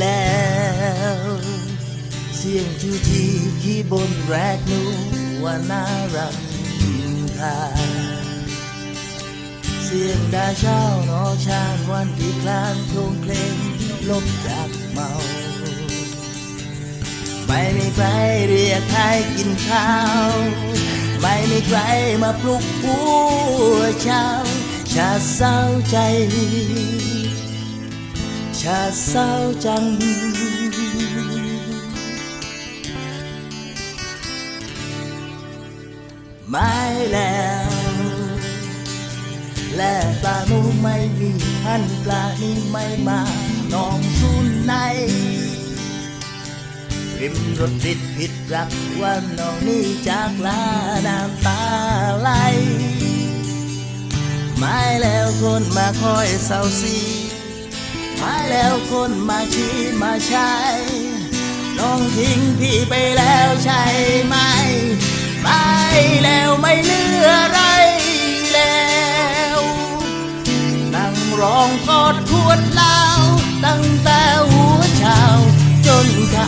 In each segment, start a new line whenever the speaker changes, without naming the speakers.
แล้ว เสียงจูจีที่บนแรกนูว่าน่ารำคาเสียงดาเช้านอชานวันที่คลานโคงเคลงลบจากเมาไม่มีใครเรียกให้กินข้าว ไม่มีใครมาปลุกหัวเช้าชาเศร้าใจ ชาเศร้าจัง ไม่แล้วและปลาหนูไม่มีพันปลานี้ไม่มาน้องสุนในริมรถติดผิดรักวันน้องนี้จากลาน้ำตาไหลไม่แล้วคนมาคอยเศร้าซี ม่แล้วคนมาชี้มาใช้น้องทิ้งพี่ไปแล้วใช่ไหมไม่แล้วไม่เหลืออะไรแล้วนั่งร้องกอดขวดเหล้าตั้งแต่หัวเช้าจนค่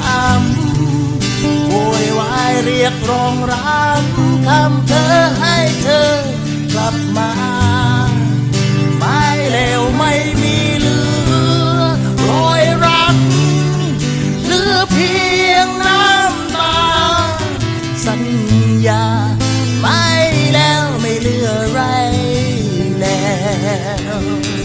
ำโวยวายเรียกร้องรักคำเธอให้เธอกลับมา ญา ไม่แล้วไม่เหลืออะไรแล้ว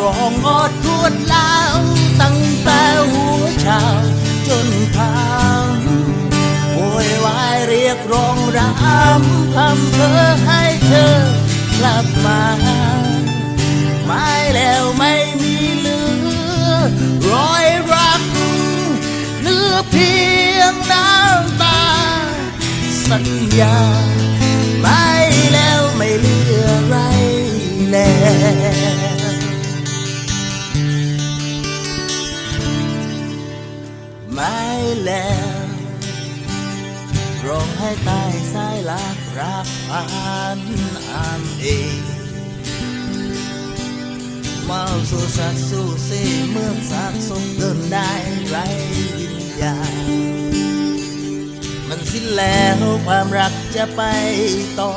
ร้องอดทวดลาวตั้งแต่หัวเช้าจนค่ำโวยวายเรียกร้องรำคำเธอให้เธอกลับมาไม่แล้วไม่มีเหลือรอยรักเหลือเพียงน้ำตา สัญญาไม่แล้วไม่เหลืออะไรแล้ว ไม่แล้วร้องให้ตายสายลักรักผ่านอานเองเมาสู่สัตว์สู่สีเมื่อสัตว์สมเดินได้ไรวิญญาณมันสิ้นแล้วความรักจะไปต่อ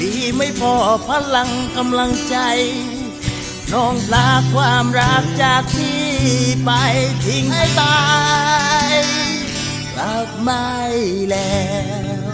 ดีไม่พอพลังกำลังใจ น้องลาความรักจากพี่ไปทิ้งให้ตายกลับไม่แล้ว